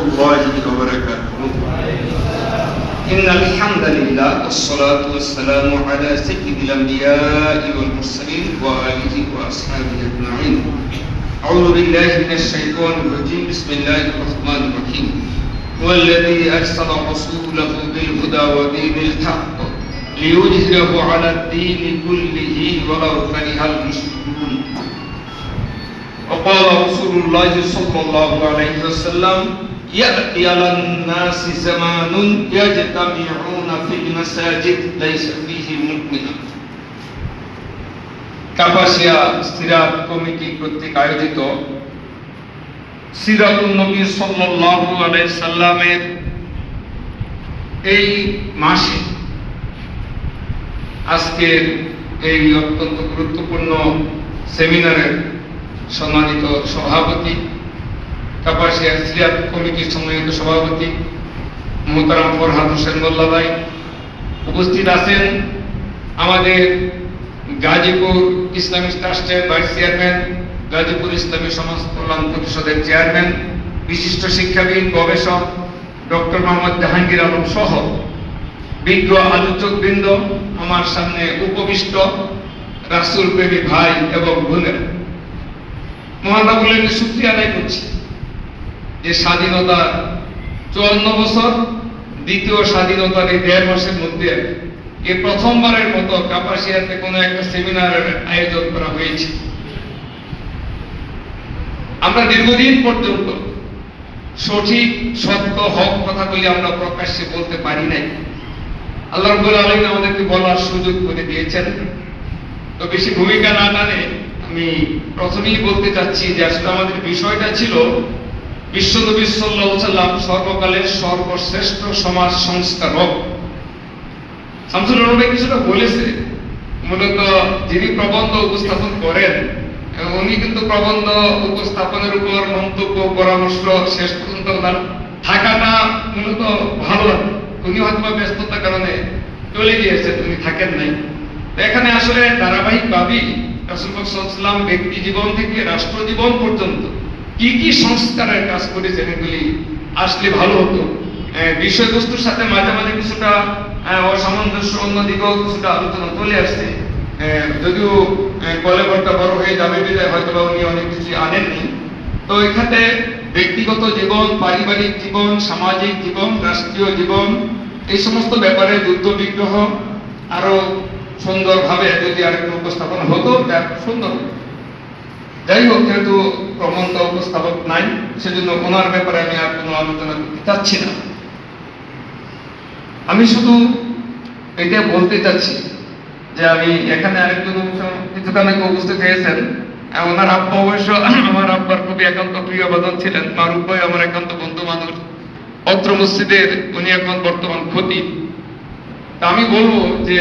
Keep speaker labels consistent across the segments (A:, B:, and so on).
A: الله وبركاته. إن الحمد لله والصلاة والسلام على سيد الأنبياء والمرسلين وآله وأصحابه أجمعين. أعوذ بالله من الشيطان الرجيم. بسم الله الرحمن الرحيم. هو الذي أرسل رسوله بالهدى ودين الحق ليظهره على الدين كله ولو كره المشركون. وقال رسول الله صلى الله عليه وسلم يأتي على الناس زمان يجتمعون في المساجد ليس فيه مؤمن কাপাসিয়া সিরাত committee কর্তৃক আয়োজিত সিরাতুল নবী সাল্লাল্লাহু আলাইহি সাল্লামের এই মাসে আজকের এই অত্যন্ত গুরুত্বপূর্ণ সেমিনারের সম্মানিত সভাপতি কাপাসিয়া সিরাত কমিটির সম্মানিত সভাপতি মোহতারাম ফরহাদ হোসেন মোল্লা ভাই উপস্থিত আছেন আমাদের গাজীপুর ইসলামিক ট্রাস্টের ভাইস চেয়ারম্যান, গাজীপুর ইসলামী সমাজ কল্যাণ পরিষদের চেয়ারম্যান, বিশিষ্ট শিক্ষাবিদ, গবেষক ডক্টর মোহাম্মদ জাহাঙ্গীর আলম সহ বিজ্ঞ আলোচক বৃন্দ আমার সামনে উপবিষ্ট রাসুল প্রেমী ভাই এবং বোনের। মহানবুলের শুক্রিয়া আদায় করছি। যে স্বাধীনতা চুয়ান্ন বছর, দ্বিতীয় স্বাধীনতার এই দেড় মাসের মধ্যে এ প্রথমবারের মতো কাপাসিয়াতে কোনো একটা সেমিনারের আয়োজন করা হয়েছে। আমরা দীর্ঘদিন পর্যন্ত সঠিক, সত্য, হক কথাগুলি আমরা প্রকাশ্যে বলতে পারি নাই। আল্লাহ রব্বুল আলামিন আমাদেরকে বলার সুযোগ করে দিয়েছেন। তো বেশি ভূমিকা না টানে আমি প্রথমেই বলতে চাচ্ছি যে আসলে আমাদের বিষয়টা ছিল বিশ্বনবী সাল্লাম সর্বকালের সর্বশ্রেষ্ঠ সমাজ সংস্কারক। শামসুল কিছুটা বলেছে, মূলত যিনি প্রবন্ধ উপস্থাপন করেন উনি কিন্তু প্রবন্ধ উপস্থাপনের উপর মন্তব্য, পরামর্শ শেষ পর্যন্ত থাকাটা মূলত ভালো। উনি হয়তো ব্যস্ততার কারণে চলে গিয়েছেন, উনি থাকেন নাই। এখানে আসলে ধারাবাহিক ভাবেই রাসুলাম ব্যক্তি জীবন থেকে রাষ্ট্র জীবন পর্যন্ত কি কি সংস্কারের কাজ করেছেন এগুলি আসলে ভালো হতো? বিষয়বস্তুর সাথে মাঝে মাঝে কিছুটা অসামঞ্জস্য অন্যদিকেও কিছুটা আলোচনা চলে আসছে। যদিও কলেবরটা বড় হয়ে যাবে হয়তো বা উনি অনেক কিছু আনেননি। তো এখানে ব্যক্তিগত জীবন, পারিবারিক জীবন, সামাজিক জীবন, রাষ্ট্রীয় জীবন, এই সমস্ত ব্যাপারে যুদ্ধ, বিগ্রহ আরও সুন্দরভাবে যদি আরেকটু উপস্থাপন হতো সুন্দর যাই হোক, যেহেতু প্রবন্ধ উপস্থাপক নাই, সেজন্য ওনার ব্যাপারে আমি আর কোনো আলোচনা করতে চাচ্ছি না। আমি শুধু এটা বলতে চাচ্ছি যে আমি এখানে আরেকজন কিছুক্ষণ উপস্থিত হয়েছেন। ওনার আব্বা অবশ্য আমার আব্বার খুবই একান্ত প্রিয় বাদন ছিলেন। মারুফ ভাই আমার একান্ত বন্ধু মানুষ অত্র মসজিদের উনি এখন বর্তমান ক্ষতি তা আমি বলব যে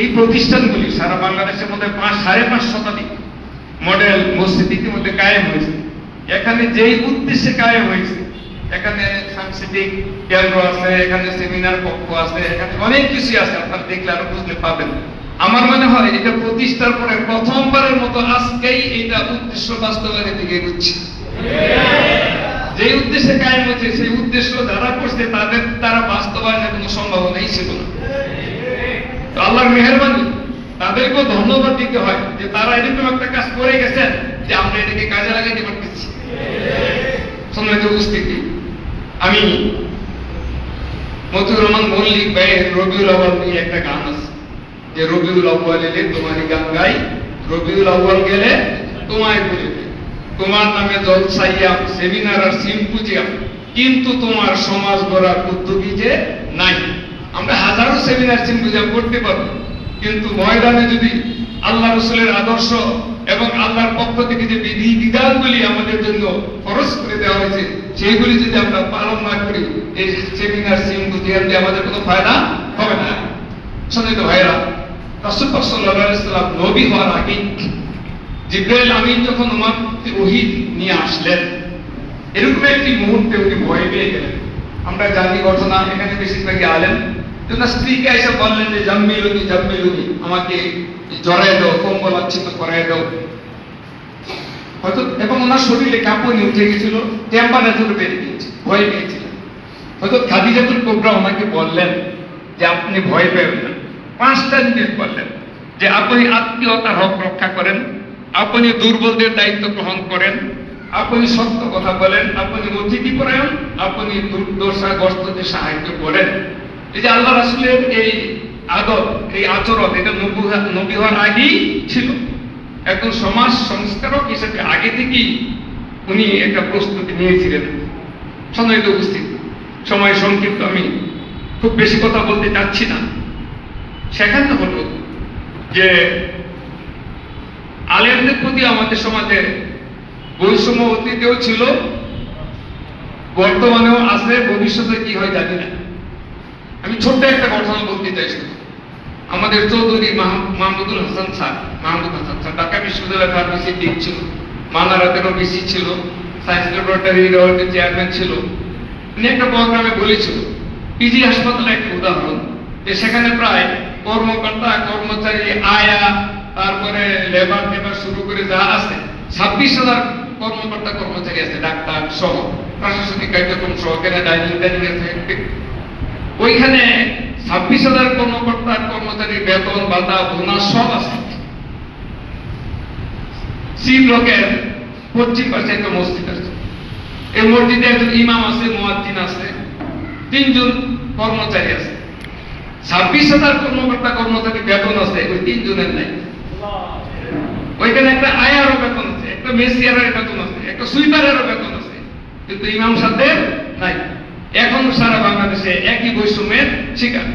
A: এই প্রতিষ্ঠানগুলি সারা বাংলাদেশের মধ্যে পাঁচ, সাড়ে পাঁচ শতাধিক মডেল মসজিদ ইতিমধ্যে কায়েম হয়েছে। এখানে যেই উদ্দেশ্যে কায়েম হয়েছে, এখানে সাংস্কৃতিক কেন্দ্র আছে, এখানে সেমিনার কক্ষ আছে, এখানে অনেক কিছু আছে, আপনারা দেখলে আরও বুঝতে পাবেন আমার মনে হয় এটা প্রতিষ্ঠার পরে প্রথমবারের মতো আজকেই এটা উদ্দেশ্য বাস্তবায়নের দিকে এগোচ্ছে। যে উদ্দেশ্যে কায়েম হচ্ছে সেই উদ্দেশ্য যারা করছে, তাদের তারা বাস্তবায়নের কোনো সম্ভাবনাই ছিল না। আল্লাহর মেহরবানি তাদেরকেও ধন্যবাদ দিতে হয় যে তারা এরকম একটা কাজ করে গেছেন যে আমরা এটাকে কাজে লাগাইতে পারতেছি। সম্মানিত উপস্থিতি, আমি মতুর রহমান মল্লিক ভাইয়ের রবিউল আওয়াল নিয়ে একটা গান আছে। যে রবিউল আউ্বাল এলে তোমারই গান গাই, রবিউল আউ্বাল গেলে তোমায় বলিবে তোমার নামে জলসাইয়াম সেমিনার আর সিম্পোজিয়াম, কিন্তু তোমার সমাজ গড়ার উদ্যোগী যে নাই। আমরা হাজারো সেমিনার, সিম্পোজিয়াম করতে পারব। কিন্তু ময়দানে যদি আল্লাহ রসুলের আদর্শ এবং আল্লাহর পক্ষ থেকে যে বিধি বিধানগুলি আমাদের জন্য খরচ করে দেওয়া হয়েছে সেইগুলি যদি আমরা পালন না করি, এই সেমিনার সিম্পোজিয়াম দিয়ে আমাদের কোনো ফায়দা হবে না। সন্দিত ভাইরা রাসুল সাল্লাম নবী হওয়ার আগে জিব্রাইল আমিন যখন ওহিদ নিয়ে আসলেন, এরকম একটি মুহূর্তে উনি ভয় পেয়ে গেলেন। আমরা জানি ঘটনা, এখানে বেশিরভাগই আলেন তো স্ত্রীকে এসে বললেন যে জাম্মিলুনি জাম্মিলুনি আমাকে জড়াই দাও, কম্বল আচ্ছিন্ন করাই দাও। হয়তো, এবং ওনার শরীরে কাঁপুনি উঠে গেছিল টেম্পারেচার বেড়ে গিয়েছে, ভয় পেয়েছিলেন হয়তো খাদিজাতুল কোবরা ওনাকে বললেন যে, আপনি ভয় পেবেন না। পাঁচটা জিনিস বললেন, যে, আপনি আত্মীয়তার হক রক্ষা করেন, আপনি দুর্বলদের দায়িত্ব গ্রহণ করেন, আপনি সত্য কথা বলেন, আপনি অতিথি পরায়ণ, আপনি দুর্দশাগ্রস্তদের সাহায্য করেন। এই যে আল্লাহ রাসুলের এই আদত এই আচরণ, এটা নবী হওয়া- হওয়ার আগেই ছিল, একজন সমাজ সংস্কারক হিসেবে আগে থেকেই উনি একটা প্রস্তুতি নিয়েছিলেন। সম্মানিত উপস্থিত। সময় সংক্ষিপ্ত, আমি খুব বেশি কথা বলতে চাচ্ছি না। সেখানে হলো যে আলেমদের প্রতি আমাদের সমাজে বৈষম্য অতীতেও ছিল, বর্তমানেও আছে, ভবিষ্যতে কি হয় জানি না। আমি ছোট্ট একটা ঘটনা বলতে চাইছি। আমাদের চৌধুরী মাহ- মাহমুদুল হাসান স্যার মাহমুদ হাসান স্যার, ঢাকা বিশ্ববিদ্যালয় ফার্মেসি ডিন ছিল মানারাতেরও বিসি ছিল, সায়েন্স ল্যাবরেটরি চেয়ারম্যান ছিল। উনি একটা প্রোগ্রামে বলেছিল, পিজি হাসপাতালে একটা উদাহরণ, যে সেখানে প্রায় কর্মকর্তা, কর্মচারী, আয়া, তারপরে লেবার টেবার শুরু করে যা আছে, ছাব্বিশ হাজার কর্মকর্তা, কর্মচারী আছে, ডাক্তার সহ, প্রশাসনিক কার্যক্রম সহ এখানে ডাইনিং ডাইনিং আছে ওইখানে ছাব্বিশ হাজার কর্মকর্তা, কর্মচারী, বেতন, ভাতা, বোনাস সব আছে। সি ব্লকের পশ্চিম পাশে একটা মসজিদ আছে। এই মসজিদে একজন ইমাম আছে, মুয়াজ্জিন আছে, তিনজন কর্মচারী আছে। ছাব্বিশ হাজার কর্মকর্তা, কর্মচারী, বেতন আছে, ওই তিনজনের নাই। ওইখানে একটা আয়ারও বেতন আছে, একটা মেসিয়ারের বেতন আছে, একটা সুইপারেরও বেতন আছে, কিন্তু ইমাম সাহেবের নাই। এখন সারা বাংলাদেশে একই বৈষম্যের শিকার।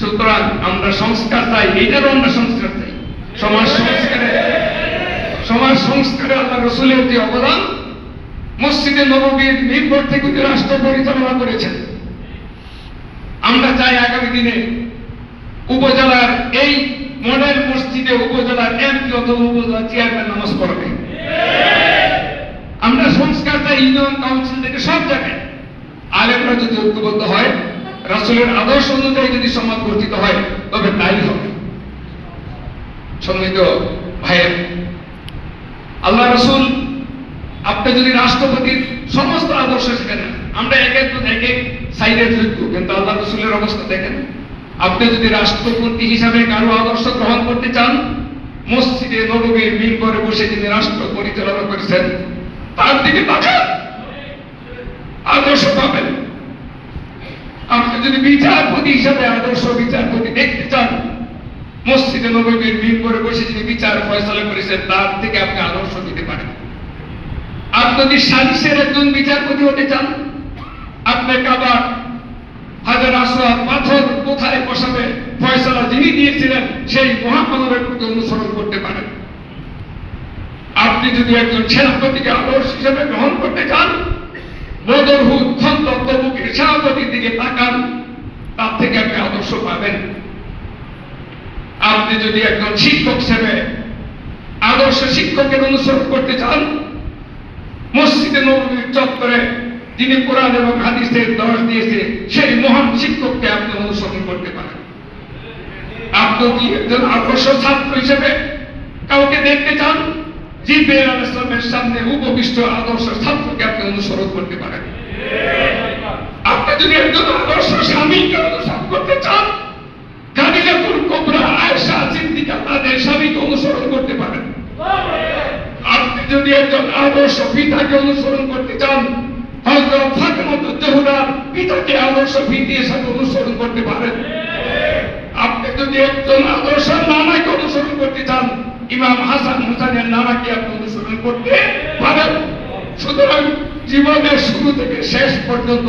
A: সুতরাং আমরা সংস্কার চাই, এইটারও আমরা সংস্কার চাই। সমাজ সংস্কারে সমাজ সংস্কারে আল্লাহ রসুলের যে অবদান, মসজিদে নববীর নির্ভর থেকে উনি রাষ্ট্র পরিচালনা করেছেন। আমরা চাই আগামী দিনে উপজেলার এই মডেল মসজিদে উপজেলার এমপি অথবা উপজেলা চেয়ারম্যান নামাজ পড়বে। আমরা সংস্কার চাই, ইউনিয়ন কাউন্সিল থেকে সব জায়গায়। আলেমরা যদি ঐক্যবদ্ধ হয়, রাসুলের আদর্শ অনুযায়ী যদি সমাজ গঠিত হয়, তবে তাই হবে। সম্মিলিত ভাইয়ের, আল্লাহ রসুল আপনি যদি রাষ্ট্রপতির সমস্ত আদর্শ শেখেন আমরা এক এক এক এক সাইডের যোগ্য, কিন্তু আল্লাহ রসুলের অবস্থা দেখেন। আপনি যদি রাষ্ট্রপতি হিসাবে কারও আদর্শ গ্রহণ করতে চান, মসজিদে, নবমীর মিম্বরে বসে যিনি রাষ্ট্র পরিচালনা করেছেন, তার দিকে তাকান। আদর্শ পাবেন। আপনি যদি বিচারপতি হিসাবে আদর্শ বিচারপতি দেখতে চান, মসজিদে নবমীর মিম্বরে বসে যিনি বিচার ফয়সলা করেছেন, তার থেকে আপনি আদর্শ দিতে পারেন। আপনি যদি সালিসের একজন বিচারপতি হতে চান, আপনি কাবার হাজার আসওয়াদ পাথর কোথায় বসাবে, ফয়সালা যিনি দিয়েছিলেন, সেই মহামানবের প্রতি অনুসরণ করতে পারেন। আপনি যদি একজন সেনাপতিকে আদর্শ হিসেবে গ্রহণ করতে চান তাকান, তার থেকে আপনি আদর্শ পাবেন। আপনি যদি একজন শিক্ষক হিসেবে আদর্শ শিক্ষকের অনুসরণ করতে চান, মসজিদে নবীর চত্বরে যিনি কোরআন এবং হাদিসের দশ দিয়েছে, সেই মহান শিক্ষককে আপনি অনুসরণ করতে পারেন। আপনি কি একজন আদর্শ ছাত্র হিসেবে কাউকে দেখতে চান জিব্রাইল আলাইহিস সামনে উপবিষ্ট আদর্শ ছাত্রকে আপনি অনুসরণ করতে পারেন। আপনি যদি একজন আদর্শ স্বামীকে অনুসরণ করতে চান, খাদিজাতুল কুবরা, আয়েশা, সিদ্দিকা, তাদের স্বামীকে অনুসরণ করতে পারেন। আপনি যদি একজন আদর্শ পিতাকে অনুসরণ করতে চান, হযরত ফাতেমাতুজ জোহরার পিতাকে আদর্শ পিতা হিসেবে অনুসরণ করতে পারেন। যদি একজন আদর্শ নানাকে অনুসরণ করতে চান, ইমাম হাসান হুসাইনের নানাকে আপনি অনুসরণ করতে পারেন। সুতরাং জীবনের শুরু থেকে শেষ পর্যন্ত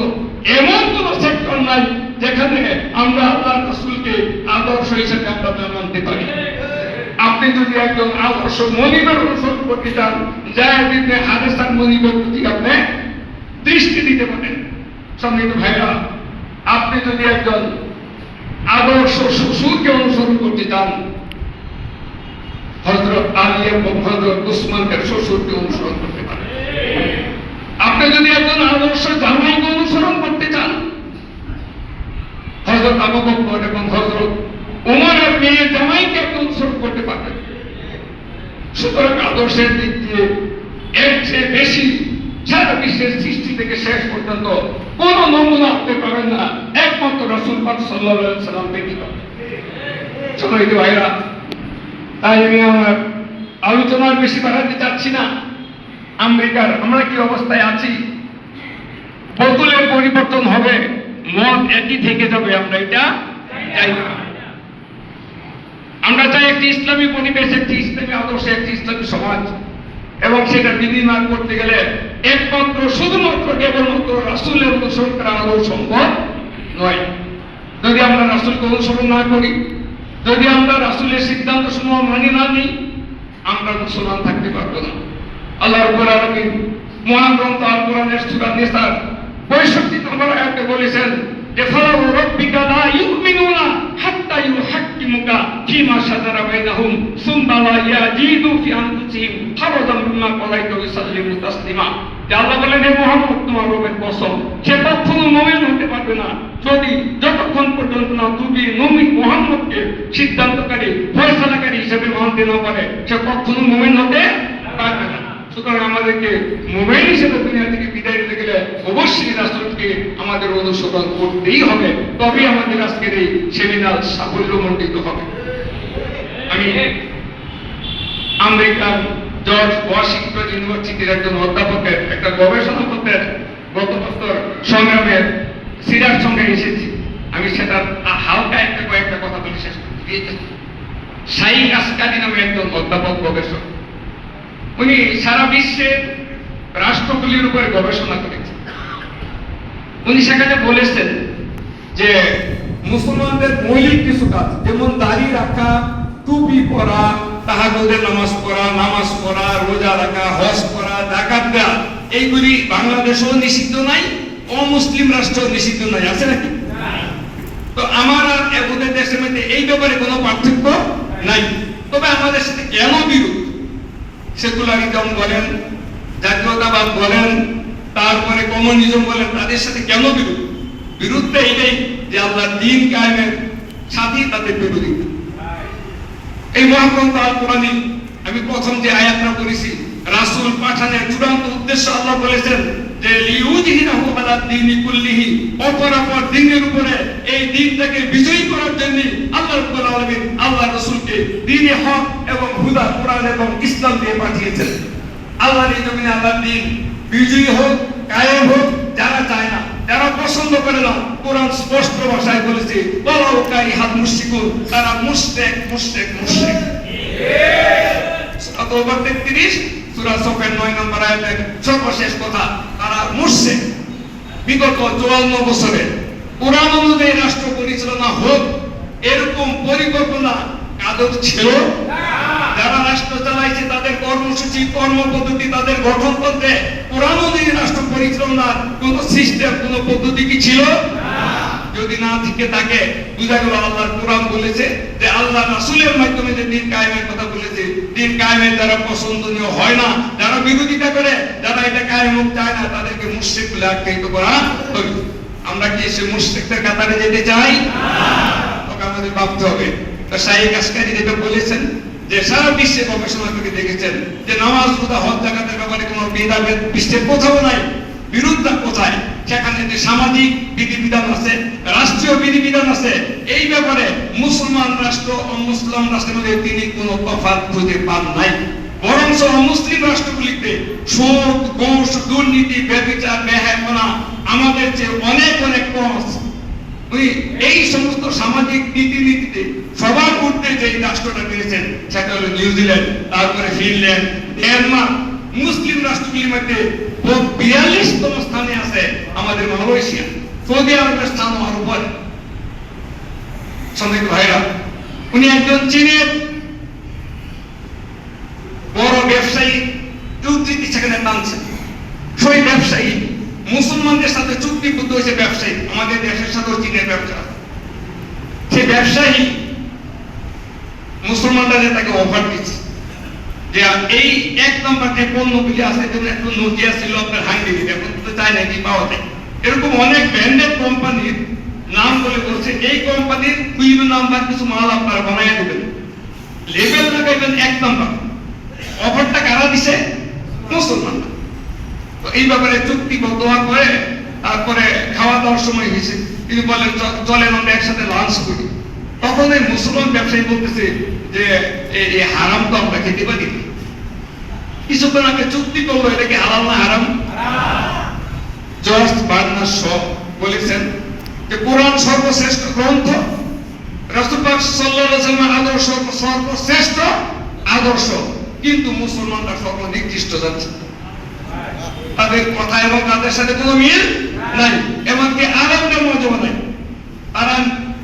A: এমন কোন সেক্টর নাই যেখানে আমরা আল্লাহ রসুলকে আদর্শ হিসেবে আমরা মানতে পারি। আপনি যদি একজন আদর্শ মনিবের অনুসরণ করতে চান, জায়দ ইবনে হারেসান মনিবের প্রতি আপনি দৃষ্টি দিতে পারেন। সম্মিলিত ভাইরা, আপনি যদি একজন আদর্শ শ্বশুরকে অনুসরণ করতে চান। হজরত আলী এবং হজরত শ্বশুরকে অনুসরণ করতে পারেন। আপনি যদি একজন আদর্শ জামাইকে অনুসরণ করতে চান হজরত এবং হজরত মেয়ে জামাইকে অনুসরণ করতে পারবেন। সুতরাং আদর্শের দিক দিয়ে এর চেয়ে বেশি সারা বিশ্বের সৃষ্টি থেকে শেষ পর্যন্ত কোন নমুনা আপনি পাবেন না। একমাত্র রসুল পাক সাল্লাহ সাল্লাম ব্যতীত সম্মানিত ভাইরা, তাই আমি আমার আলোচনার বেশি বাড়াতে চাচ্ছি না। আমেরিকার আমরা কি অবস্থায় আছি? বোতলের পরিবর্তন হবে, মদ একই থেকে যাবে, আমরা এটা চাই না। আমরা চাই একটি ইসলামী পরিবেশ, একটি ইসলামী আদর্শ, একটি ইসলামী সমাজ। এবং সেটা বিনিময় করতে গেলে একমাত্র শুধুমাত্র কেবলমাত্র রাসুলের অনুসরণ করা আদৌ সম্ভব নয়। যদি আমরা রাসুলকে অনুসরণ না করি, যদি আমরা রাসুলের সিদ্ধান্ত সমূহ মানি না নিই, আমরা মুসলমান থাকতে পারব না। আল্লাহ রব্বুল আলামিন মহান গ্রন্থ আল কোরআনের সূরা নিসার 65 নম্বর আয়াতে বলেছেন যে ফালা রাব্বিকা লা ইউমিনুনা হাত্তা ইউহাক্কিমুকা আল্লাহ বলেন তোমার রবের কসম, সে কখনো মুমিন হতে পারবে না। যদি যতক্ষণ পর্যন্ত না তুমি মুমিন মুহাম্মদকে সিদ্ধান্তকারী, ফয়সালাকারী হিসেবে মানতে না পারে সে কখনো মুমিন হতে পারবে না। সুতরাং আমাদেরকে মোবাইল হিসেবে দুনিয়া থেকে বিদায় নিতে গেলে অবশ্যই রাষ্ট্রকে আমাদের অনুসরণ করতেই হবে। তবেই আমাদের আজকের এই সেমিনার সাফল্যমণ্ডিত হবে। আমি আমেরিকান জর্জ ওয়াশিংটন ইউনিভার্সিটির একজন অধ্যাপকের একটা গবেষণা পত্রের গত বছর সংগ্রামের সিরার সঙ্গে এসেছি। আমি সেটা হালকা একটা কয়েকটা কথা বলে, শেষ করতে দিয়েছি শাইক আসকারি নামে একজন অধ্যাপক গবেষক। উনি সারা বিশ্বের রাষ্ট্রগুলির উপরে গবেষণা করেছেন। উনি সেখানে বলেছেন যে মুসলমানদের মৌলিক কিছু কাজ, যেমন দাড়ি রাখা, টুপি পরা তাহাজুদের নামাজ পড়া নামাজ পড়া, রোজা রাখা, হজ করা, জাকাত দেওয়া এইগুলি বাংলাদেশেও নিষিদ্ধ নাই, অমুসলিম রাষ্ট্র নিষিদ্ধ নাই, আছে নাকি? তো আমার আর ওদের দেশের মধ্যে এই ব্যাপারে কোনো পার্থক্য নাই। তবে আমাদের সাথে কেন বিরোধ? সেকুলারিজম বলেন, জাতীয়তাবাদ বলেন, তারপরে কমিউনিজম বলেন, তাদের সাথে কেন বিরোধ? বিরুদ্ধে এটাই যে আল্লাহ দিন কায়েমের সাথেই তাদের বিরোধী। এই মহাগ্রন্থ আল কোরআন আমি প্রথম যে আয়াতটা করেছি রাসুল পাঠানের চূড়ান্ত উদ্দেশ্য আল্লাহ বলেছেন যে লিউজহিরাহু আলা দীনি কুল্লিহি অপরাপর দিনের উপরে এই দিনটাকে বিজয়ী করার জন্য আল্লাহ রাব্বুল আলামিন আল্লাহ রাসূলকে দ্বীনে হক এবং হুদা কোরআন এবং ইসলাম দিয়ে পাঠিয়েছেন। আল্লাহর এই জমিনে আল্লাহর দিন বিজয়ী হোক কায়েম হোক যারা চায় না যারা পছন্দ করে না কোরআন স্পষ্ট ভাষায় বলেছে বলাও কারি হাত মুশরিকুন তারা মুশরিক মুশরিক মুশরিক। সূরা 33 সূরা 9 নম্বর আয়াতের সর্বশেষ কথা। তারা মরছে। বিগত 54 বছরে কোরআন অনুযায়ী রাষ্ট্র পরিচালনা হোক, এরকম পরিকল্পনা কাদের ছিল? যারা রাষ্ট্র চালাইছে তাদের কর্মসূচি, কর্মপদ্ধতি, তাদের গঠনতন্ত্রে কোরআন অনুযায়ী রাষ্ট্র পরিচালনার কোন সিস্টেম কোন পদ্ধতি কি ছিল? যদি না থেকে থাকে বুঝা গেল আল্লাহর কোরআন বলেছে যে আল্লাহ রাসূলের মাধ্যমে যে দিন কায়েমের কথা বলেছে, দিন কায়েমের যারা পছন্দনীয় হয় না, যারা বিরোধিতা করে, যারা এটা কায়েম চায় না, তাদেরকে মুশরিক বলে আখ্যায়িত করা হবে আমরা কি সে মুশরিকদের কাতারে যেতে চাই? তবে আমাদের ভাবতে হবে। তো শাহিক আসকারি যেটা বলেছেন, যে সারা বিশ্বে গবেষণা করে দেখেছেন যে নামাজ রোজা হজ জাকাতের ব্যাপারে কোনো ভেদাভেদ বিশ্বে কোথাও নাই বিরুদ্ধা কোথায়? সেখানে যে সামাজিক বিধিবিধান আছে, রাষ্ট্রীয় বিধিবিধান আছে, এই ব্যাপারে মুসলমান রাষ্ট্র ও মুসলিম রাষ্ট্রের মধ্যে তিনি কোনো তফাৎ খুঁজে পান নাই। বরঞ্চ মুসলিম রাষ্ট্রগুলিতে সুদ, ঘুষ, দুর্নীতি ব্যবচার ব্যহাপনা আমাদের চেয়ে অনেক অনেক কম। এই সমস্ত সামাজিক নীতি নীতিতে সবার ঊর্ধ্বে যে রাষ্ট্রটা পেয়েছেন, সেটা হলো নিউজিল্যান্ড তারপরে ফিনল্যান্ড, ডেনমার্ক মুসলিম রাষ্ট্রগুলির মধ্যে বিয়াল্লিশতম স্থানে আছে আমাদের মালয়েশিয়া। সৌদি আরবের স্থান হওয়ার উপরে সন্দেহ ভাইরা উনি একজন চীনের বড় ব্যবসায়ী উদ্ধৃতি সেখানে টানছেন। সেই ব্যবসায়ী মুসলমানদের সাথে চুক্তিবদ্ধ হয়েছে ব্যবসায়ী। আমাদের দেশের সাথেও চীনের ব্যবসা সে ব্যবসায়ী মুসলমানরা তাকে অফার দিচ্ছে। যে এই এক নম্বর আপনার নাকি পাওয়া এরকম অনেক কোম্পানির নাম এই কোম্পানির নাম্বার কিছু মাল দেবেন। এক কারা দিছে? তো এই ব্যাপারে চুক্তিবদ্ধ হওয়ার পরে তারপরে খাওয়া দাওয়ার সময় হয়েছে। তিনি বলেন "চ- চলেন, আমরা একসাথে লাঞ্চ করি। তখন এই মুসলমান ব্যবসায়ী বলতেছে যে এই হারাম তো আমরা খেতে পারি। কিছুক্ষণ আগে চুক্তি করল, এটা কি হালাল না হারাম? জর্জ বার্নার শ বলেছেন যে, কোরআন সর্বশ্রেষ্ঠ গ্রন্থ। রাসূলুল্লাহ সাল্লাল্লাহু আদর্শ সর্বশ্রেষ্ঠ আদর্শ। কিন্তু মুসলমানরা সর্বনিকৃষ্ট যাচ্ছে তাদের কথা এবং তাদের সাথে কোনো মিল নাই। এমনকি আরামদের মর্যাদা নাই। তারা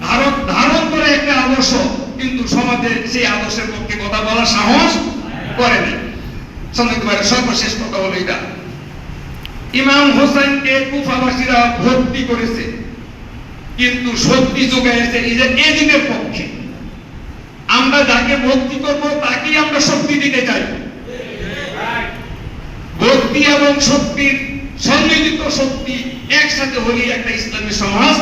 A: ধারণ ধারণ করে একটা আদর্শ কিন্তু সমাজে সেই আদর্শের পক্ষে কথা বলার সাহস করে নাই সন্দেহ সর্বশেষ কথা হলো এটা ইমাম হোসেনকে কুফাবাসীরা ভর্তি করেছে, কিন্তু শক্তি যোগাইছে এদিনের পক্ষে। আমরা যাকে ভক্তি করব, তাকেই আমরা শক্তি দিতে চাই। ভক্তি এবং শক্তির সম্মিলিত শক্তি একসাথে হলে একটা ইসলামী সমাজ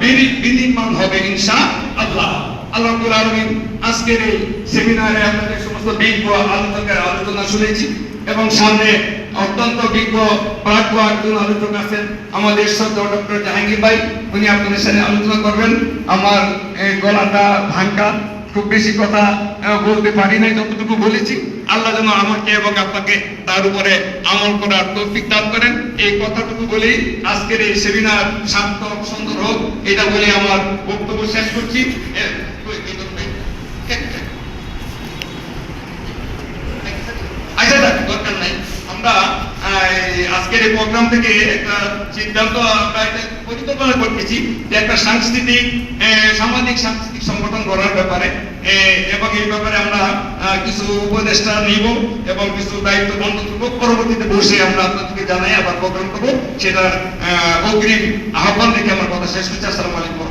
A: বিনি- বিনির্মাণ হবে ইনশা আল্লাহ আল্লাহ রাব্বুল আলামিন আজকের এই সেমিনারে আপনাদের সমস্ত বিজ্ঞ আলোচকের আলোচনা শুনেছি এবং সামনে অত্যন্ত বিজ্ঞ, প্রাজ্ঞ একজন আলোচক আছেন আমাদের শ্রদ্ধা ডক্টর জাহাঙ্গীর ভাই। উনি আপনাদের সাথে আলোচনা করবেন। আমার গলাটা ভাঙ্গা। খুব বেশি কথা বলতে পারি নাই, যতটুকু বলেছি। আল্লাহ যেন আমাকে এবং আপনাকে তার উপরে আমল করার তৌফিক দান করেন। এই কথাটুকু বলেই আজকের এই সেমিনার শান্ত সুন্দর হোক, এটা বলে আমার বক্তব্য শেষ করছি এ, কই, কই, কই, কই। আচ্ছা যাক, দরকার নাই আমরা আহ, এই আজকের এই প্রোগ্রাম থেকে একটা সিদ্ধান্ত আমরা এটা পরিকল্পনা করতেছি যে একটা সাংস্কৃতিক সামাজিক সাংস্কৃতিক সংগঠন গড়ার ব্যাপারে। এবং এই ব্যাপারে আমরা কিছু উপদেষ্টা নিব এবং কিছু দায়িত্ব বন্ধ করব পরবর্তীতে বসে আমরা আপনাদেরকে জানাই, আবার প্রোগ্রাম করব। সেটা অগ্রিম আহ্বান দেখে আমার কথা শেষ করছি। আসসালামু আলাইকুম।